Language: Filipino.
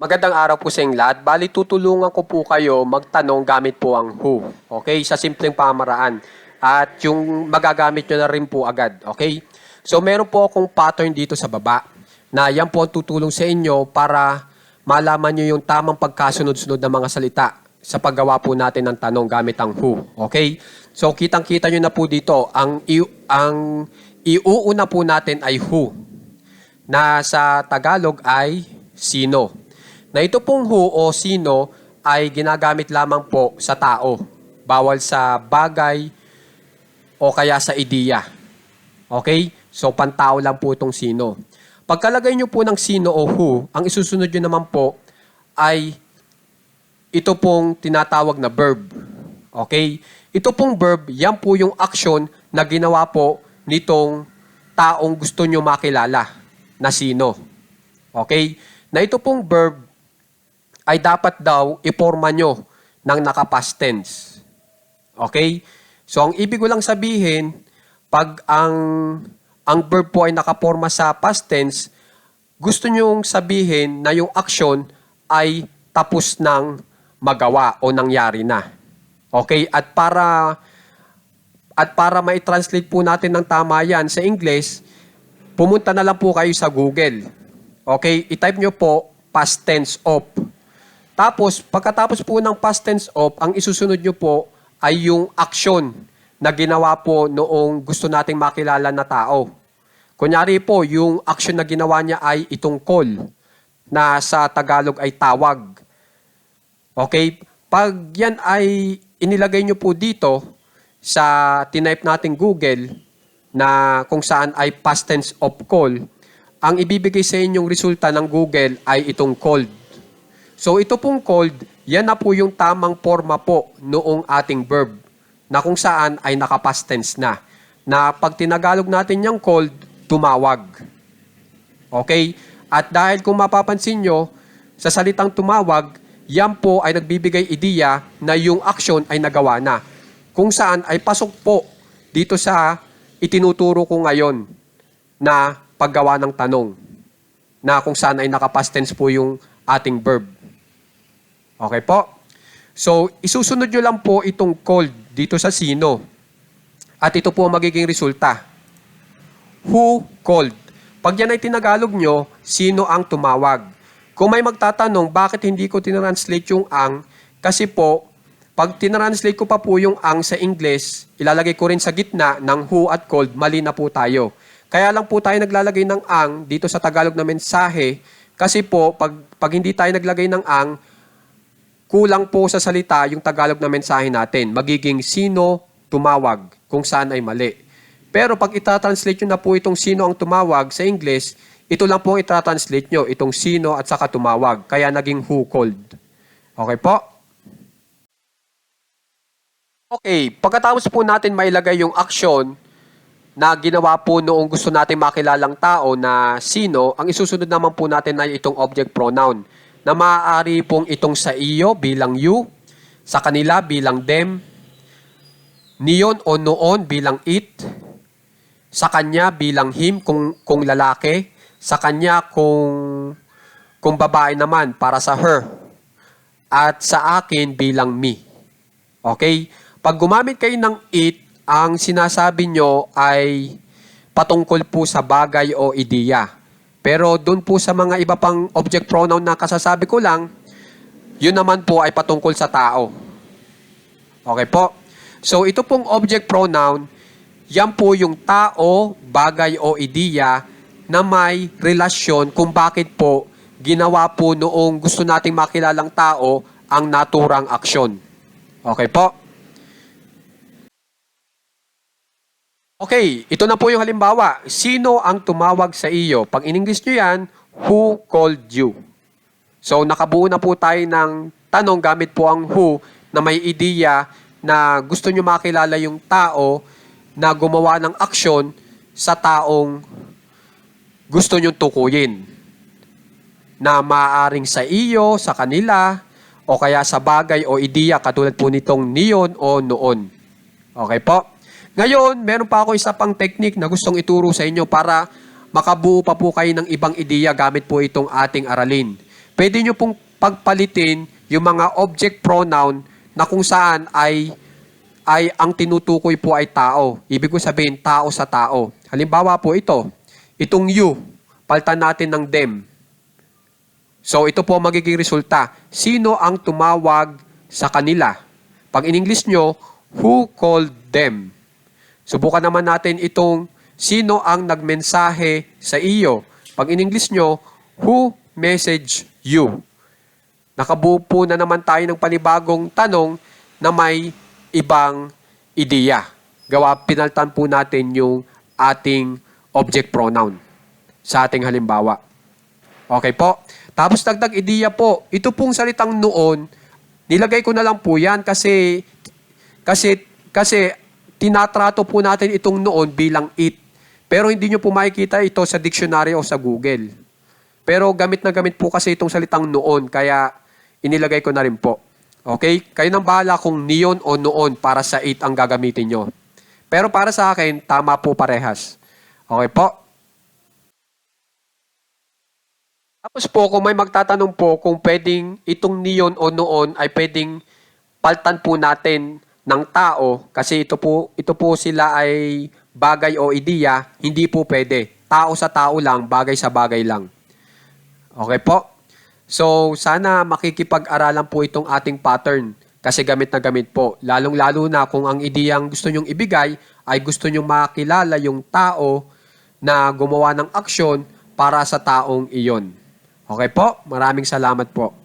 Magandang araw po sa inyong lahat. Bali, tutulungan ko po kayo magtanong gamit po ang who. Okay? Sa simpleng pamaraan. At yung magagamit nyo na rin po agad. Okay? So, meron po akong pattern dito sa baba na yan po ang tutulong sa inyo para malaman nyo yung tamang pagkasunod-sunod ng mga salita sa paggawa po natin ng tanong gamit ang who. Okay? So, kitang-kita nyo na po dito. Ang, ang iuuna po natin ay who na sa Tagalog ay sino. Na ito pong who o sino ay ginagamit lamang po sa tao. Bawal sa bagay o kaya sa ideya. Okay? So, pantao lang po itong sino. Pagkalagay nyo po ng sino o who, ang isusunod nyo naman po ay ito pong tinatawag na verb. Okay? Ito pong verb, yan po yung action na ginawa po nitong taong gusto nyo makilala na sino. Okay? Na ito pong verb ay dapat daw iporma nyo ng naka-past tense. Okay? So, ang ibig ko lang sabihin, pag ang, ang verb po ay nakaporma sa past tense, gusto nyong sabihin na yung action ay tapos ng magawa o nangyari na. Okay? At para at para mai-translate po natin ng tama yan sa English, pumunta na lang po kayo sa Google. Okay? I-type nyo po past tense of. Tapos, pagkatapos po ng past tense of, ang isusunod nyo po ay yung action na ginawa po noong gusto nating makilala na tao. Kunyari po, yung action na ginawa niya ay itong call na sa Tagalog ay tawag. Okay? Pag yan ay inilagay nyo po dito sa tinype nating Google na kung saan ay past tense of call, ang ibibigay sa inyong resulta ng Google ay itong called. So ito pong called, yan na po yung tamang forma po noong ating verb na kung saan ay nakapast tense na. Na pag tinagalog natin yung called, tumawag. Okay? At dahil kung mapapansin nyo, sa salitang tumawag, yan po ay nagbibigay ideya na yung action ay nagawa na. Kung saan ay pasok po dito sa itinuturo ko ngayon na paggawa ng tanong. Na kung saan ay nakapast tense po yung ating verb. Okay po? So, isusunod nyo lang po itong called dito sa sino. At ito po ang magiging resulta. Who called? Pag yan ay tinagalog nyo, sino ang tumawag? Kung may magtatanong, bakit hindi ko tinranslate yung ang? Kasi po, pag tinranslate ko pa po yung ang sa English, ilalagay ko rin sa gitna ng who at called, mali na po tayo. Kaya lang po tayo naglalagay ng ang dito sa Tagalog na mensahe, kasi po, pag, pag hindi tayo naglagay ng ang, kulang po sa salita yung Tagalog na mensahe natin. Magiging sino tumawag, kung saan ay mali. Pero pag itatranslate nyo na po itong sino ang tumawag sa English, ito lang po ang itatranslate nyo, itong sino at saka tumawag. Kaya naging who called. Okay po? Okay, pagkatapos po natin mailagay yung action na ginawa po noong gusto natin makilalang tao na sino, ang isusunod naman po natin ay itong object pronoun na maaari pong itong sa iyo bilang you, sa kanila bilang them, niyon o noon bilang it, sa kanya bilang him kung, kung lalaki, sa kanya kung, kung babae naman para sa her, at sa akin bilang me. Okay? Pag gumamit kayo ng it, ang sinasabi nyo ay patungkol po sa bagay o ideya. Pero doon po sa mga iba pang object pronoun na kasasabi ko lang, yun naman po ay patungkol sa tao. Okay po? So ito pong object pronoun, yan po yung tao, bagay o ideya na may relasyon kung bakit po ginawa po noong gusto nating makilalang tao ang naturang aksyon. Okay po? Okay, ito na po yung halimbawa. Sino ang tumawag sa iyo? Pag in-English nyo yan, who called you? So, nakabuo na po tayo ng tanong gamit po ang who na may ideya na gusto nyo makilala yung tao na gumawa ng aksyon sa taong gusto nyo tukuyin. Na maaring sa iyo, sa kanila, o kaya sa bagay o ideya katulad po nitong niyon o noon. Okay po? Ngayon, meron pa ako isa pang technique na gustong ituro sa inyo para makabuo pa po kayo ng ibang ideya gamit po itong ating aralin. pwede nyo pong pagpalitin yung mga object pronoun na kung saan ay ay ang tinutukoy po ay tao. Ibig ko sabihin, tao sa tao. Halimbawa po ito, itong you, paltan natin ng them. So ito po magiging resulta. Sino ang tumawag sa kanila? Pag in English nyo, who called them? Subukan naman natin itong sino ang nagmensahe sa iyo. Pag in English nyo, who messaged you? Nakabuo po na naman tayo ng panibagong tanong na may ibang ideya. Gawa, pinaltan po natin yung ating object pronoun sa ating halimbawa. Okay po? Tapos dagdag ideya po, ito pong salitang noon, nilagay ko na lang po yan kasi, kasi, kasi tinatrato po natin itong noon bilang it. Pero hindi nyo po makikita ito sa dictionary o sa Google. Pero gamit na gamit po kasi itong salitang noon, kaya inilagay ko na rin po. Okay? Kayo nang bahala kung neon o noon para sa it ang gagamitin nyo. Pero para sa akin, tama po parehas. Okay po? Tapos po, kung may magtatanong po kung pwedeng itong neon o noon ay pwedeng paltan po natin ng tao kasi ito po, ito po sila ay bagay o ideya, hindi po pwede. Tao sa tao lang, bagay sa bagay lang. Okay po? So, sana makikipag-aralan po itong ating pattern kasi gamit na gamit po. Lalong-lalo na kung ang ideyang gusto nyong ibigay ay gusto nyong makilala yung tao na gumawa ng aksyon para sa taong iyon. Okay po? Maraming salamat po.